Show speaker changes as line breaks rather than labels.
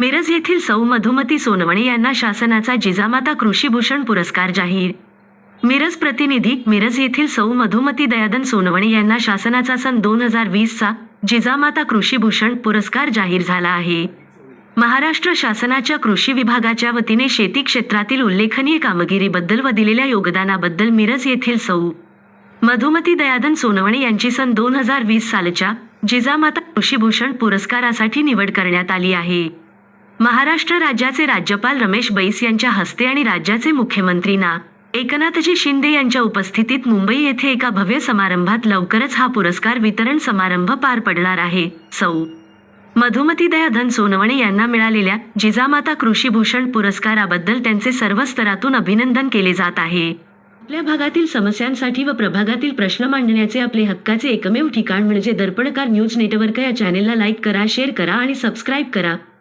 मिरज येथील सौ मधुमती सोनवणे यांना शासनाचा जिजामाता कृषीभूषण पुरस्कार जाहीर. मिरज प्रतिनिधी मिरज येथील सौ मधुमती दयादन सोनवणे यांना शासनाचा सन दोन हजार वीसचा जिजामाता कृषीभूषण पुरस्कार जाहीर झाला आहे. महाराष्ट्र शासनाच्या कृषी विभागाच्या वतीने शेती क्षेत्रातील उल्लेखनीय कामगिरीबद्दल व दिलेल्या योगदानाबद्दल मिरज येथील सौ मधुमती दयादन सोनवणे यांची सन दोन हजार वीस सालच्या जिजामाता कृषीभूषण पुरस्कारासाठी निवड करण्यात आली आहे. महाराष्ट्र राज्याचे राज्यपाल रमेश बैस यांच्या हस्ते आणि राज्याचे मुख्यमंत्री ना एकनाथजी शिंदे यांच्या उपस्थितीत मुंबई येथे एका भव्य समारंभात लवकरच हा पुरस्कार वितरण समारंभ पार पडणार आहे. सौ. मधुमती दयाधन सोनवणे यांना मिळालेल्या जिजामाता कृषीभूषण पुरस्काराबद्दल त्यांचे सर्व स्तरातून अभिनंदन केले जात आहे. आपल्या भागातील समस्यांसाठी व प्रभागातील प्रश्न मांडण्याचे आपले हक्काचे एकमेव ठिकाण म्हणजे दर्पणकार न्यूज नेटवर्क या चॅनेलला लाईक करा शेअर करा आणि सबस्क्राईब करा.